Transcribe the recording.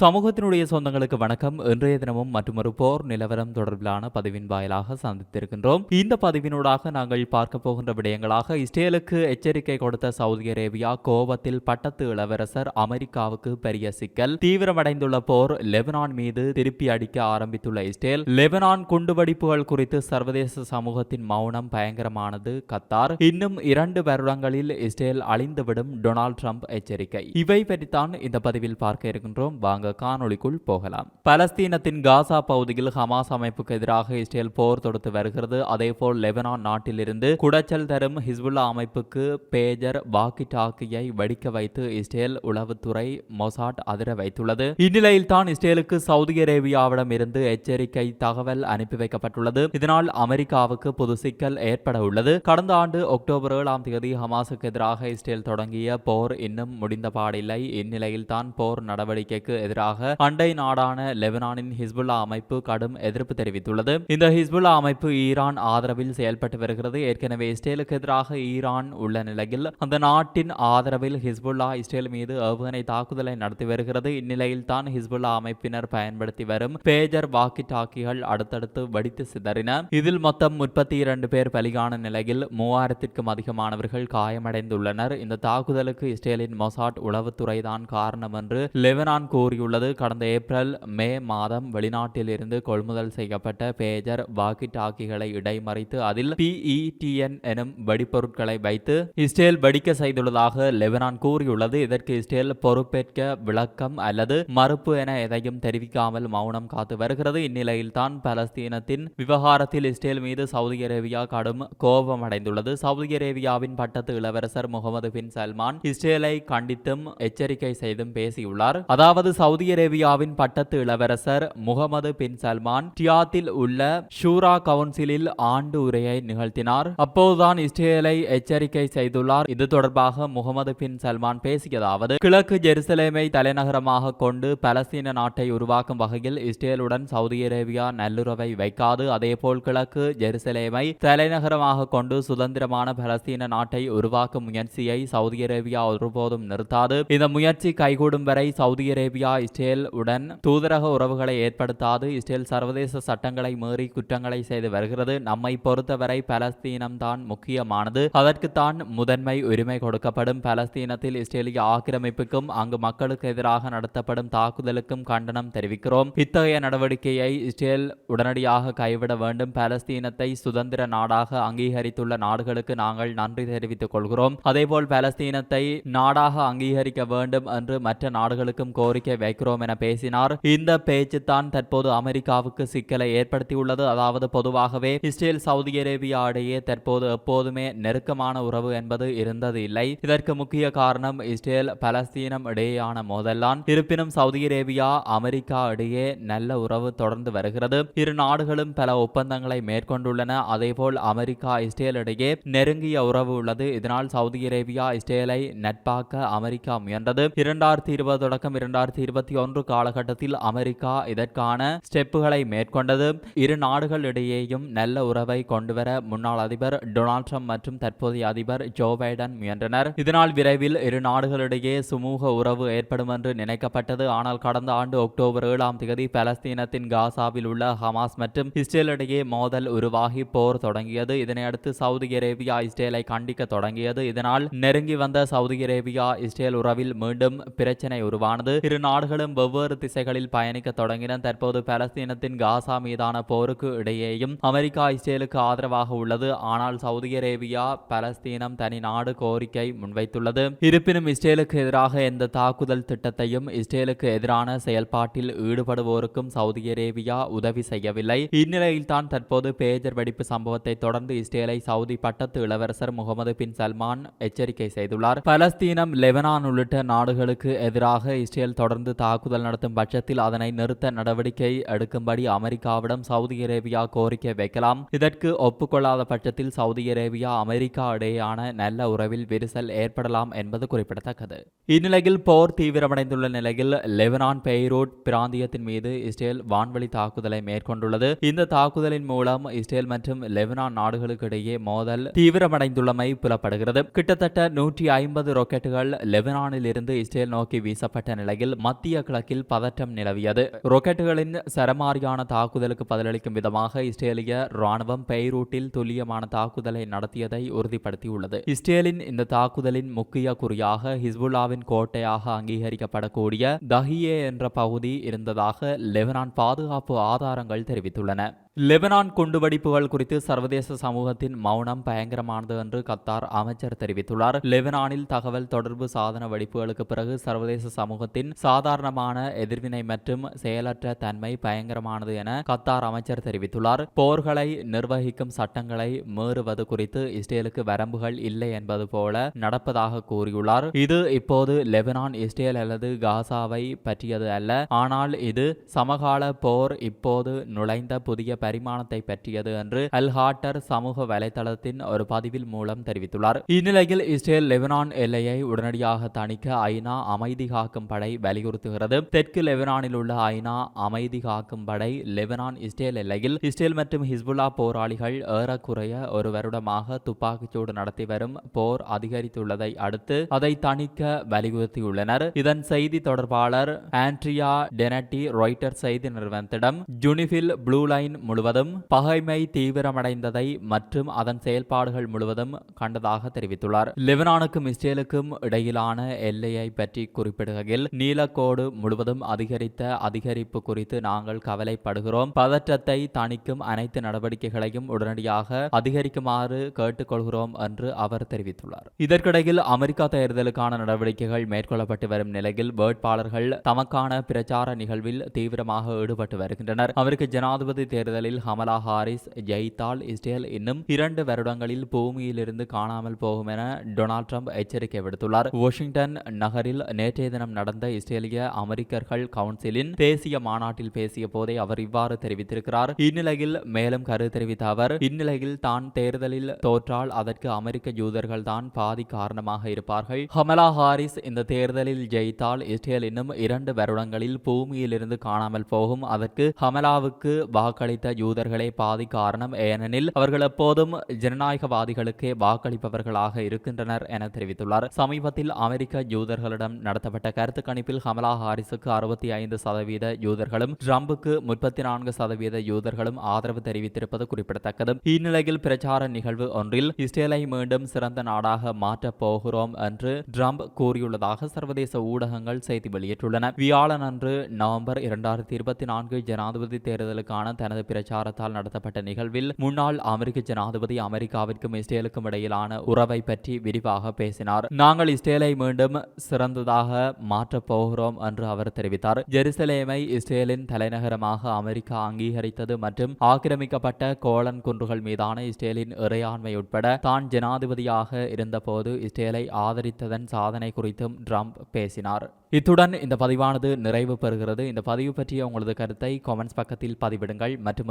சமூகத்தினுடைய சொந்தங்களுக்கு வணக்கம். இன்றைய தினமும் மற்றொரு போர் நிலவரம் தொடர்பிலான பதிவின் வாயிலாக சந்தித்திருக்கின்றோம். இந்த பதிவினூடாக நாங்கள் பார்க்க போகின்ற விடயங்களாக இஸ்ரேலுக்கு எச்சரிக்கை கொடுத்த சவுதி அரேபியா கோபத்தில் பட்டத்து இளவரசர் அமெரிக்காவுக்கு பெரிய சிக்கல். தீவிரமடைந்துள்ள போர் லெபனான் மீது திருப்பி அடிக்க ஆரம்பித்துள்ள இஸ்ரேல் லெபனான் குண்டுவெடிப்புகள் குறித்து சர்வதேச சமூகத்தின் மௌனம் பயங்கரமானது. கத்தார் இன்னும் இரண்டு வருடங்களில் இஸ்ரேல் அழிந்துவிடும் டொனால்ட் ட்ரம்ப் எச்சரிக்கை. இவை பற்றித்தான் இந்த பதிவில் பார்க்க இருக்கின்றோம். வாங்க காணொளிக்குள் போகலாம். பலஸ்தீனத்தின் காசா பகுதியில் ஹமாஸ் அமைப்புக்கு எதிராக இஸ்ரேல் போர் தொடுத்து வருகிறது. அதேபோல் லெபனான் நாட்டிலிருந்து குடைச்சல் தரும் ஹிஸ்புல்லா அமைப்புக்கு பேஜர் வாக்கி டாக்கியை வெடிக்க வைத்து இஸ்ரேல் உளவுத்துறை மொசாட் அதிர வைத்துள்ளது. இந்நிலையில் தான் இஸ்ரேலுக்கு சவுதி அரேபியாவிடம் இருந்து எச்சரிக்கை தகவல் அனுப்பி வைக்கப்பட்டுள்ளது. இதனால் அமெரிக்காவுக்கு புது சிக்கல் ஏற்பட உள்ளது. கடந்த ஆண்டு அக்டோபர் ஏழாம் தேதி ஹமாஸுக்கு எதிராக இஸ்ரேல் தொடங்கிய போர் இன்னும் முடிந்த பாடில்லை இந்நிலையில் தான் போர் நடவடிக்கைக்கு எதிராக அண்டை நாடான லெபனானின் ஹிஸ்புல்லா அமைப்பு கடும் எதிர்ப்பு தெரிவித்துள்ளது. இந்த ஹிஸ்புல்லா அமைப்பு ஈரான் ஆதரவில் செயல்பட்டு வருகிறது. ஏற்கனவே இஸ்ரேலுக்கு எதிராக ஈரான் உள்ள நிலையில் அந்த நாட்டின் ஆதரவில் ஹிஸ்புல்லா இஸ்ரேல் மீது ஏவுகணை தாக்குதலை நடத்தி வருகிறது. இந்நிலையில் தான் ஹிஸ்புல்லா அமைப்பினர் பயன்படுத்தி வரும் பேஜர் வாக்கி டாக்கிகள் அடுத்தடுத்து வெடித்து சிதறின. இதில் மொத்தம் முப்பத்தி இரண்டு பேர் பலியான நிலையில் மூவாயிரத்திற்கும் அதிகமானவர்கள் காயமடைந்துள்ளனர். இந்த தாக்குதலுக்கு இஸ்ரேலின் மொசாட் உளவுத்துறை தான் காரணம் என்று லெபனான் கூறியுள்ளது. கடந்த ஏப்ரல் மே மாதம் வெளிநாட்டில் இருந்து கொள்முதல் செய்யப்பட்ட பேஜர் வாக்கி டாக்கிகளை இடைமறித்து அதில் பிஇடிஎன் எனும் வெடிப்பொருட்களை வைத்து இஸ்ரேல் வெடிக்க செய்துள்ளதாக லெபனான் கூறியுள்ளது. இதற்கு இஸ்ரேல் பொறுப்பேற்க விளக்கம் அல்லது மறுப்பு என எதையும் தெரிவிக்காமல் மௌனம் காத்து வருகிறது. இந்நிலையில் தான் பலஸ்தீனத்தின் விவகாரத்தில் இஸ்ரேல் மீது சவுதி அரேபியா கடும் கோபம் அடைந்துள்ளது சவுதி அரேபியாவின் பட்டத்து இளவரசர் முகமது பின் சல்மான் இஸ்ரேலை கண்டித்தும் எச்சரிக்கை செய்தும் பேசியுள்ளார். அதாவது சவுதி அரேபியாவின் பட்டத்து இளவரசர் முகமது பின் சல்மான் டியாத்தில் உள்ள ஷூரா கவுன்சிலில் ஆண்டு உரையை நிகழ்த்தினார். அப்போதுதான் இஸ்ரேலை எச்சரிக்கை செய்துள்ளார். இது தொடர்பாக முகமது பின் சல்மான் பேசியதாவது கிழக்கு ஜெருசலேமை தலைநகரமாக கொண்டு பலஸ்தீன நாட்டை உருவாக்கும் வகையில் இஸ்ரேலுடன் சவுதி அரேபியா நல்லுறவை வைக்காது. அதேபோல் கிழக்கு ஜெருசலேமை தலைநகரமாக கொண்டு சுதந்திரமான பலஸ்தீன நாட்டை உருவாக்கும் முயற்சியை சவுதி அரேபியா ஒருபோதும் நிறுத்தாது. இந்த முயற்சி கைகூடும் வரை சவுதி அரேபியா இஸ்ரேல் உடன் தூதரக உறவுகளை ஏற்படுத்தாது. இஸ்ரேல் சர்வதேச சட்டங்களை மீறி குற்றங்களை செய்து வருகிறது. நம்மை பொறுத்தவரை பலஸ்தீனம் தான் முக்கியமானது. அதற்குத்தான் முதன்மை உரிமை கொடுக்கப்படும். பலஸ்தீனத்தில் இஸ்ரேலிய ஆக்கிரமிப்புக்கும் அங்கு மக்களுக்கு எதிராக நடத்தப்படும் தாக்குதலுக்கும் கண்டனம் தெரிவிக்கிறோம். இத்தகைய நடவடிக்கையை இஸ்ரேல் உடனடியாக கைவிட வேண்டும். பலஸ்தீனத்தை சுதந்திர நாடாக அங்கீகரித்துள்ள நாடுகளுக்கு நாங்கள் நன்றி தெரிவித்துக் கொள்கிறோம். அதேபோல் பலஸ்தீனத்தை நாடாக அங்கீகரிக்க வேண்டும் என்று மற்ற நாடுகளுக்கும் கோரிக்கை வைக்கிறோம் என பேசினார். இந்த பேச்சு தான் தற்போது அமெரிக்காவுக்கு சிக்கலை ஏற்படுத்தியுள்ளது. அதாவது பொதுவாகவே இஸ்ரேல் சவுதி அரேபியா இடையே தற்போது எப்போதுமே நெருக்கமான உறவு என்பது இருந்தது இல்லை இதற்கு முக்கிய காரணம் இஸ்ரேல் பலஸ்தீனம் இடையேயான மோதல்தான். இருப்பினும் சவுதி அரேபியா அமெரிக்கா இடையே நல்ல உறவு தொடர்ந்து வருகிறது. இரு நாடுகளும் பல ஒப்பந்தங்களை மேற்கொண்டுள்ளன. அதேபோல் அமெரிக்கா இஸ்ரேல் இடையே நெருங்கிய உறவு உள்ளது. இதனால் சவுதி அரேபியா இஸ்ரேலை நட்பாக்க அமெரிக்கா முயன்றது. இரண்டாயிரத்தி இருபது தொடக்கம் இரண்டாயிரத்தி இருபத்தி இருபத்தி ஒன்று காலகட்டத்தில் அமெரிக்கா இதற்கான ஸ்டெப்புகளை மேற்கொண்டது. இரு நாடுகள் இடையேயும் நல்ல உறவை கொண்டுவர முன்னாள் அதிபர் டொனால்ட் ட்ரம்ப் மற்றும் தற்போதைய அதிபர் ஜோ பைடன் முயன்றனர். இதனால் விரைவில் இரு நாடுகளிடையே சுமூக உறவு ஏற்படும் என்று நினைக்கப்பட்டது. ஆனால் கடந்த ஆண்டு அக்டோபர் ஏழாம் தேதி பலஸ்தீனத்தின் காசாவில் உள்ள ஹமாஸ் மற்றும் இஸ்ரேலிடையே மோதல் உருவாகி போர் தொடங்கியது. இதனையடுத்து சவுதி அரேபியா இஸ்ரேலை கண்டிக்க தொடங்கியது. இதனால் நெருங்கி வந்த சவுதி அரேபியா இஸ்ரேல் உறவில் மீண்டும் பிரச்சனை உருவானது. இரு நாடு நாடுகளும் வெவ்வேறு திசைகளில் பயணிக்க தொடங்கின. தற்போது பலஸ்தீனத்தின் காசா மீதான போருக்கு இடையேயும் அமெரிக்கா இஸ்ரேலுக்கு ஆதரவாக உள்ளது. ஆனால் சவுதி அரேபியா பலஸ்தீனம் தனி நாடு கோரிக்கை முன்வைத்துள்ளது. இருப்பினும் இஸ்ரேலுக்கு எதிராக எந்த தாக்குதல் திட்டத்தையும் இஸ்ரேலுக்கு எதிரான செயல்பாட்டில் ஈடுபடுவோருக்கும் சவுதி அரேபியா உதவி செய்யவில்லை. இந்நிலையில் தான் தற்போது பேஜர் வெடிப்பு சம்பவத்தை தொடர்ந்து இஸ்ரேலை சவுதி பட்டத்து இளவரசர் முகமது பின் சல்மான் எச்சரிக்கை செய்துள்ளார். பலஸ்தீனம் லெபனான் உள்ளிட்ட நாடுகளுக்கு எதிராக இஸ்ரேல் தொடர்ந்து தாக்குதல் நடத்தும் பட்சத்தில் அதனை நிறுத்த நடவடிக்கை எடுக்கும்படி அமெரிக்காவிடம் சவுதி அரேபியா கோரிக்கை வைக்கலாம். இதற்கு ஒப்புக்கொள்ளாத பட்சத்தில் சவுதி அரேபியா அமெரிக்கா இடையேயான நல்ல உறவில் விரிசல் ஏற்படலாம் என்பது குறிப்பிடத்தக்கது. இந்நிலையில் போர் தீவிரமடைந்துள்ள நிலையில் லெபனான் பெய்ரூட் பிராந்தியத்தின் மீது இஸ்ரேல் வான்வழி தாக்குதலை மேற்கொண்டுள்ளது. இந்த தாக்குதலின் மூலம் இஸ்ரேல் மற்றும் லெபனான் நாடுகளுக்கு இடையே மோதல் தீவிரமடைந்துள்ளமை புலப்படுகிறது. கிட்டத்தட்ட நூற்றி ஐம்பது ராக்கெட்டுகள் லெபனானில் இருந்து இஸ்ரேல் நோக்கி வீசப்பட்ட நிலையில் மத் மத்திய கிழக்கில் பதற்றம் நிலவியது. ரொக்கெட்டுகளின் சரமாரியான தாக்குதலுக்கு பதிலளிக்கும் விதமாக இஸ்ரேலிய ராணுவம் பெய்ரூட்டில் துல்லியமான தாக்குதலை நடத்தியதை உறுதிப்படுத்தியுள்ளது. இஸ்ரேலின் இந்த தாக்குதலின் முக்கிய குறியாக ஹிஸ்புல்லாவின் கோட்டையாக அங்கீகரிக்கப்படக்கூடிய தஹியே என்ற பகுதி இருந்ததாக லெபனான் பாதுகாப்பு ஆதாரங்கள் தெரிவித்துள்ளன. லெபனான் குண்டுவெடிப்புகள் குறித்து சர்வதேச சமூகத்தின் மௌனம் பயங்கரமானது என்று கத்தார் அமைச்சர் தெரிவித்துள்ளார். லெபனானில் தகவல் தொடர்பு சாதன வெடிப்புகளுக்கு பிறகு சர்வதேச சமூகத்தின் சாதாரணமான எதிர்வினை மற்றும் செயலற்ற தன்மை பயங்கரமானது என கத்தார் அமைச்சர் தெரிவித்துள்ளார். போர்களை நிர்வகிக்கும் சட்டங்களை மீறுவது குறித்து இஸ்ரேலுக்கு வரம்புகள் இல்லை என்பது போல நடப்பதாக கூறியுள்ளார். இது இப்போது லெபனான் இஸ்ரேல் அல்லது காசாவை பற்றியது அல்ல. ஆனால் இது சமகால போர் இப்போது நுழைந்த புதிய பரிமாணத்தை பற்றியது என்று அல் ஹாட்டர் சமூக வலைதளத்தின் ஒரு பதிவில் மூலம் தெரிவித்துள்ளார். இந்நிலையில் இஸ்ரேல் லெபனான் எல்லையை உடனடியாக தணிக்க ஐநா அமைதி காக்கும் படை வலியுறுத்துகிறது. தெற்கு லெபனானில் உள்ள ஐநா அமைதி காக்கும் படை லெபனான் இஸ்ரேல் எல்லையில் இஸ்ரேல் மற்றும் ஹிஸ்புல்லா போராளிகள் ஏறக்குறைய ஒரு வருடமாக துப்பாக்கிச்சூடு நடத்தி வரும் போர் அதிகரித்துள்ளதை அடுத்து அதை தணிக்க வலியுறுத்தியுள்ளனர். இதன் செய்தி தொடர்பாளர் ஆண்ட்ரியா டெனட்டி ரொய்டர் செய்தி நிறுவனத்திடம் ஜுனிஃபில் ப்ளூ லைன் முழுவதும் பகைமை தீவிரமடைந்ததை மற்றும் அதன் செயல்பாடுகள் முழுவதும் கண்டதாக தெரிவித்துள்ளார். லெபனானுக்கும் இஸ்ரேலுக்கும் இடையிலான எல்லையை பற்றி குறிப்பிடுகையில் நீலக்கோடு முழுவதும் அதிகரித்த அதிகரிப்பு குறித்து நாங்கள் கவலைப்படுகிறோம். பதற்றத்தை தணிக்கும் அனைத்து நடவடிக்கைகளையும் உடனடியாக அதிகரிக்குமாறு கேட்டுக்கொள்கிறோம் என்று அவர் தெரிவித்துள்ளார். இதற்கிடையில் அமெரிக்கா தேர்தலுக்கான நடவடிக்கைகள் மேற்கொள்ளப்பட்டு வரும் நிலையில் வேட்பாளர்கள் தமக்கான பிரச்சார நிகழ்வில் தீவிரமாக ஈடுபட்டு வருகின்றனர். அவருக்கு ஜனாதிபதி தேர்தல் தேர்தலில் ஹமலா ஹாரிஸ் ஜெயித்தால் இஸ்ரேல் இன்னும் இரண்டு வருடங்களில் பூமியிலிருந்து காணாமல் போகும் என டொனால்ட் ட்ரம்ப் எச்சரிக்கை விடுத்துள்ளார். வாஷிங்டன் நகரில் நேற்றைய தினம் நடந்த இஸ்ரேலிய அமெரிக்கர்கள் கவுன்சிலின் தேசிய மாநாட்டில் பேசிய போதே அவர் இவ்வாறு தெரிவித்திருக்கிறார். இந்நிலையில் மேலும் கரு தெரிவித்த அவர் இந்நிலையில் தான் தேர்தலில் தோற்றால் அதற்கு அமெரிக்க யூதர்கள் தான் பாதி காரணமாக இருப்பார்கள். ஹமலா ஹாரிஸ் இந்த தேர்தலில் ஜெயித்தால் இஸ்ரேல் இன்னும் இரண்டு வருடங்களில் பூமியிலிருந்து காணாமல் போகும் அதற்கு ஹமலாவுக்கு வாக்களித்த யூதர்களே பாதி காரணம் ஏனெனில் அவர்கள் எப்போதும் ஜனநாயகவாதிகளுக்கே வாக்களிப்பவர்களாக இருக்கின்றனர் என தெரிவித்துள்ளார். சமீபத்தில் அமெரிக்க யூதர்களிடம் நடத்தப்பட்ட கருத்து கணிப்பில் ஹமலா ஹாரிஸுக்கு அறுபத்தி ஐந்து சதவீத யூதர்களும் ட்ரம்புக்கு முப்பத்தி நான்கு சதவீத யூதர்களும் ஆதரவு தெரிவித்திருப்பது குறிப்பிடத்தக்கது. இந்நிலையில் பிரச்சார நிகழ்வு ஒன்றில் இஸ்ரேலை மீண்டும் சிறந்த நாடாக மாற்றப் போகிறோம் என்று ட்ரம்ப் கூறியுள்ளதாக சர்வதேச ஊடகங்கள் செய்தி வெளியிட்டுள்ளன. வியாழன் அன்று நவம்பர் இரண்டாயிரத்தி இருபத்தி நான்கு ஜனாதிபதி தேர்தலுக்கான தனது பிரச்சாரத்தால் நடத்தப்பட்ட நிகழ்வில் முன்னாள் அமெரிக்க ஜனாதிபதி அமெரிக்காவிற்கும் இஸ்ரேலுக்கும் இடையிலான உறவை பற்றி விரிவாக பேசினார். நாங்கள் இஸ்ரேலை மீண்டும் சிறந்ததாக மாற்றப் போகிறோம் என்று அவர் தெரிவித்தார். ஜெருசலேமை இஸ்ரேலின் தலைநகரமாக அமெரிக்கா அங்கீகரித்தது மற்றும் ஆக்கிரமிக்கப்பட்ட கோலன் குன்றுகள் மீதான இஸ்ரேலின் இறையாண்மை உட்பட தான் ஜனாதிபதியாக இருந்தபோது இஸ்ரேலை ஆதரித்ததன் சாதனை குறித்தும் ட்ரம்ப் பேசினார். இத்துடன் இந்த பதிவானது நிறைவு பெறுகிறது. இந்த பதிவு பற்றிய உங்களது கருத்தை காமெண்ட்ஸ் பக்கத்தில் பதிவிடுங்கள். மற்றும்